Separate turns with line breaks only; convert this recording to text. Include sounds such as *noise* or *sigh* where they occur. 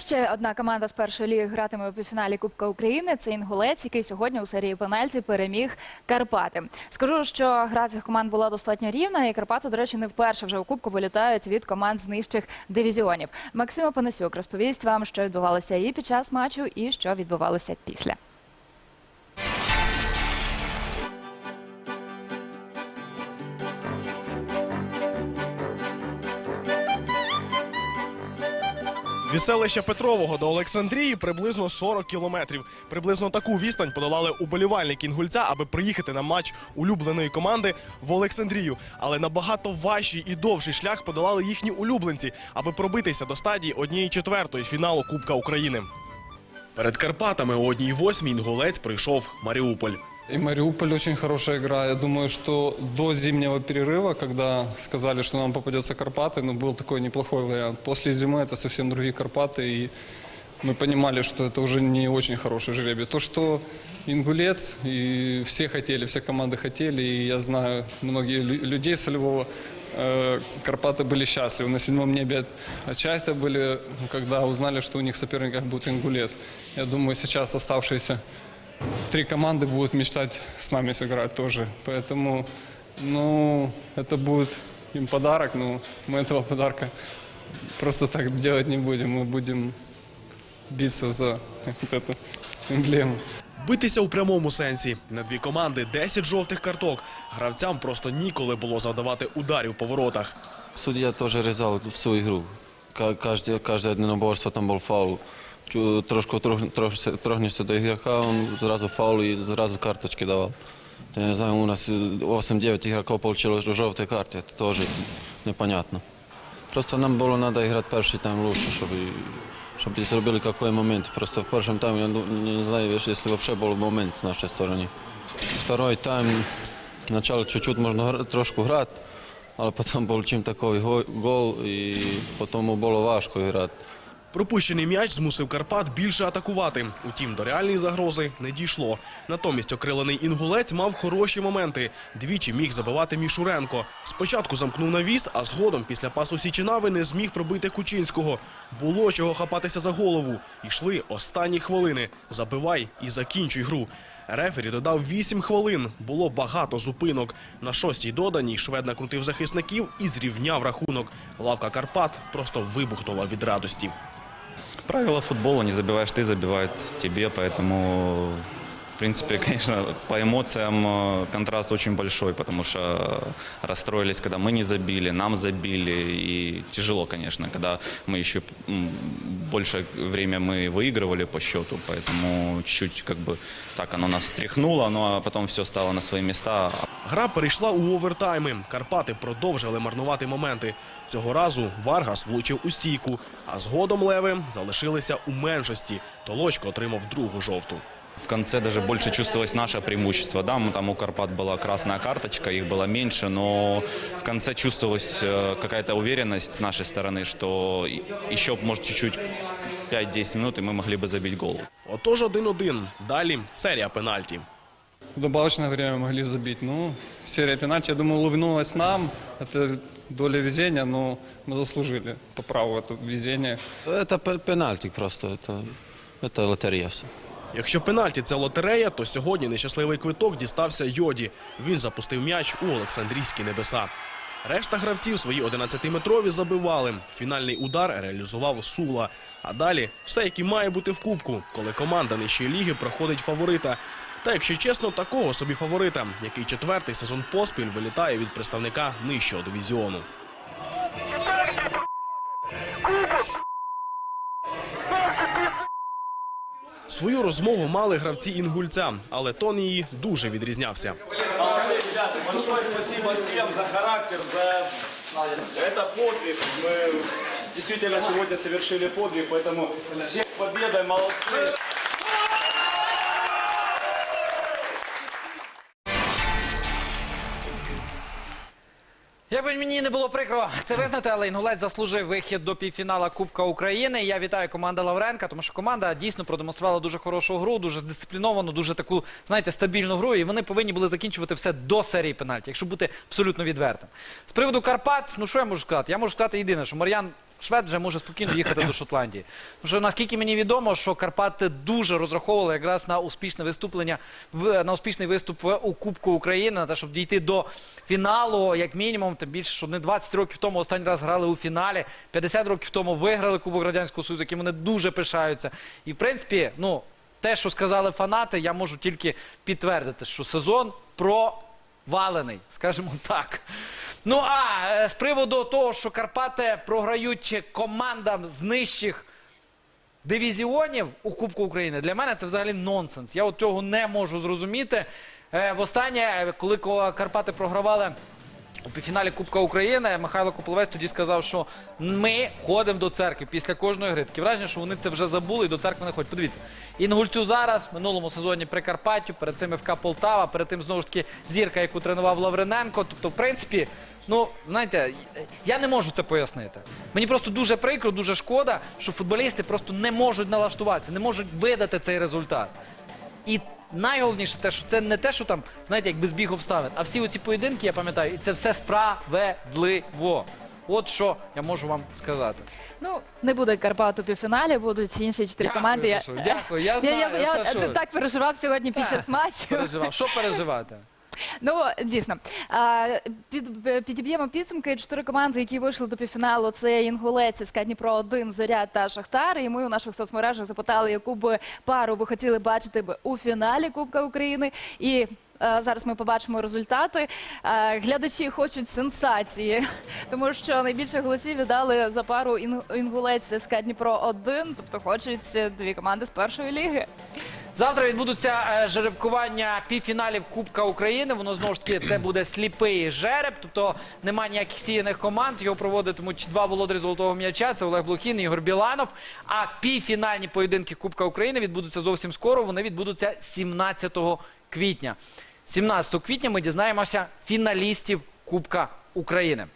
ще одна команда з першої ліги гратиме у півфіналі Кубка України. Це інгулець, який сьогодні у серії пенальті переміг Карпати. Скажу, що гра цих команд була достатньо рівна, і Карпати, до речі, не вперше вже у Кубку вилітають від команд з нижчих дивізіонів. Максим Панасюк розповість вам, що відбувалося і під час матчу, і що відбувалося після.
Від селища Петрового до Олександрії приблизно 40 кілометрів. Приблизно таку відстань подолали уболівальники інгульця, аби приїхати на матч улюбленої команди в Олександрію. Але набагато важчий і довший шлях подолали їхні улюбленці, аби пробитися до стадії однієї четвертої фіналу Кубка України. Перед Карпатами о одній восьмій інгулець прийшов Маріуполь.
И Мариуполь очень хорошая игра. Я думаю, что до зимнего перерыва, когда сказали, что нам попадется Карпаты, ну, был такой неплохой вариант. После зимы это совсем другие Карпаты, и мы понимали, что это уже не очень хороший жребий. То, что Ингулец, и все хотели, все команды хотели, и я знаю многие лю- людей со Львова, э, Карпаты были счастливы. На седьмом небе от счастья были, когда узнали, что у них в соперниках будет Ингулец. Я думаю, сейчас оставшиеся три команды будут мечтать с нами сыграть тоже. Поэтому, ну, это будет им подарок, но мы этого подарка просто так делать не будем. Мы будем биться за вот эту эмблему.
Битися у прямому сенсі. На дві команди 10 жовтих карток. Гравцям просто ніколи було завдавати ударів по воротах.
Суддя теж різав всю ігру. Ка- Кожне, кожне одноборство там був фаул. Трошки трох- до ігрока, він зразу фаул і зразу карточки давав. Я не знаю, у нас 8-9 ігроків отримали жовті карти, це теж непонятно. Просто нам було треба грати перший тайм лучше, щоб, щоб зробили який момент. Просто в першому таймі, я не знаю, якщо взагалі був момент з нашої сторони. Второй тайм, спочатку чуть-чуть можна трошку грати, але потім *laughs* був чим такий гол, і потім було важко грати.
Пропущений м'яч змусив Карпат більше атакувати. Утім, до реальної загрози не дійшло. Натомість окрилений інгулець мав хороші моменти. Двічі міг забивати Мішуренко. Спочатку замкнув навіс, а згодом після пасу Січинави не зміг пробити Кучинського. Було чого хапатися за голову. Йшли останні хвилини. Забивай і закінчуй гру. Рефері додав 8 хвилин. Було багато зупинок. На шостій доданій швед накрутив захисників і зрівняв рахунок. Лавка Карпат просто вибухнула від радості.
Правила футбола, не забиваешь ты, забивает тебе, поэтому, в принципе, *laughs* конечно, по эмоциям э, контраст очень большой, потому что расстроились, когда мы не забили, нам забили, и тяжело, конечно, когда мы еще м, большее время мы выигрывали по счету, поэтому чуть-чуть как бы так оно нас встряхнуло, ну а потом все стало на свои места,
Гра перейшла у овертайми. Карпати продовжили марнувати моменти. Цього разу Варгас влучив у стійку, а згодом леви залишилися у меншості. Толочко отримав другу жовту.
В конце даже больше чувствовалось наше преимущество. Да, мы там у Карпат была красная карточка, их было меньше, но в конце чувствовалась э, какая-то уверенность с нашей стороны, что и- еще, может, чуть-чуть 5-10 минут, и мы могли бы забить гол.
Отож 1-1. Далі серія пенальті.
В добавочное время могли забить. Ну, серия пенальти, я думаю, улыбнулась нам. Это доля везения, но мы заслужили по праву это везение.
Це пе- пенальті просто, це, це лотерея все.
Якщо пенальті це лотерея, то сьогодні нещасливий квиток дістався Йоді. Він запустив м'яч у Олександрійські небеса. Решта гравців свої 11-метрові забивали. Фінальний удар реалізував Сула. А далі все, як і має бути в кубку, коли команда нижчої ліги проходить фаворита. Та, якщо чесно, такого собі фаворита, який четвертий сезон поспіль вилітає від представника нижчого дивізіону. Свою розмову мали гравці інгульця, але тон її дуже відрізнявся.
Молодцы, ребята, большое спасибо всем за характер, за это подвиг. Мы действительно сегодня совершили подвиг, поэтому всех с победой, молодцы.
Як би мені не було прикро це визнати, але інгулець заслужив вихід до півфінала Кубка України. Я вітаю команду Лавренка, тому що команда дійсно продемонструвала дуже хорошу гру, дуже дисципліновану, дуже таку, знаєте, стабільну гру. І вони повинні були закінчувати все до серії пенальті, якщо бути абсолютно відвертим. З приводу Карпат, ну що я можу сказати? Я можу сказати єдине, що Мар'ян Швед вже може спокійно їхати до Шотландії. Тому що наскільки мені відомо, що Карпати дуже розраховували якраз на успішне виступлення на успішний виступ у Кубку України, на те, щоб дійти до фіналу, як мінімум, тим більше, що не 20 років тому останній раз грали у фіналі, 50 років тому виграли Кубок Радянського Союзу, яким вони дуже пишаються. І в принципі, ну те, що сказали фанати, я можу тільки підтвердити, що сезон провалений, скажімо так. Ну а е, з приводу того, що Карпати програють командам з нижчих дивізіонів у Кубку України, для мене це взагалі нонсенс. Я от цього не можу зрозуміти. Е, Востаннє, коли Карпати програвали у півфіналі Кубка України, Михайло Кополовець тоді сказав, що ми ходимо до церкви після кожної гри. Таке враження, що вони це вже забули і до церкви не ходять. Подивіться, Інгульцю зараз, в минулому сезоні Прикарпаттю, перед цим ФК Полтава, перед тим знову ж таки зірка, яку тренував Лавриненко. Тобто, в принципі, ну знаєте, я не можу це пояснити. Мені просто дуже прикро, дуже шкода, що футболісти просто не можуть налаштуватися, не можуть видати цей результат. І найголовніше те, що це не те, що там, знаєте, як без бігу обставин, а всі оці поєдинки, я пам'ятаю, і це все справедливо. От що я можу вам сказати.
Ну не буде Карпат у півфіналі, будуть інші чотири
Дякую,
команди. Я-
Сашо, дякую. Я
я,
знаю,
я, я,
Сашо.
так переживав сьогодні під час матчу.
Переживав. Що переживати?
Ну дійсно під, підіб'ємо підсумки. Чотири команди, які вийшли до півфіналу. Це Інгулець, СК Дніпро 1 Зоря та Шахтар. І ми у наших соцмережах запитали, яку б пару ви хотіли бачити б у фіналі Кубка України. І е, зараз ми побачимо результати. Е, Глядачі хочуть сенсації, *laughs* тому що найбільше голосів віддали за пару Інгулець СК Дніпро 1 тобто хочуть дві команди з першої ліги.
Завтра відбудуться е, жеребкування півфіналів Кубка України. Воно знову ж таки це буде сліпий жереб, тобто немає ніяких сіяних команд. Його проводитимуть два володарі золотого м'яча. Це Олег Блохін і Ігор Біланов. А півфінальні поєдинки Кубка України відбудуться зовсім скоро. Вони відбудуться 17 квітня. 17 квітня ми дізнаємося фіналістів Кубка України.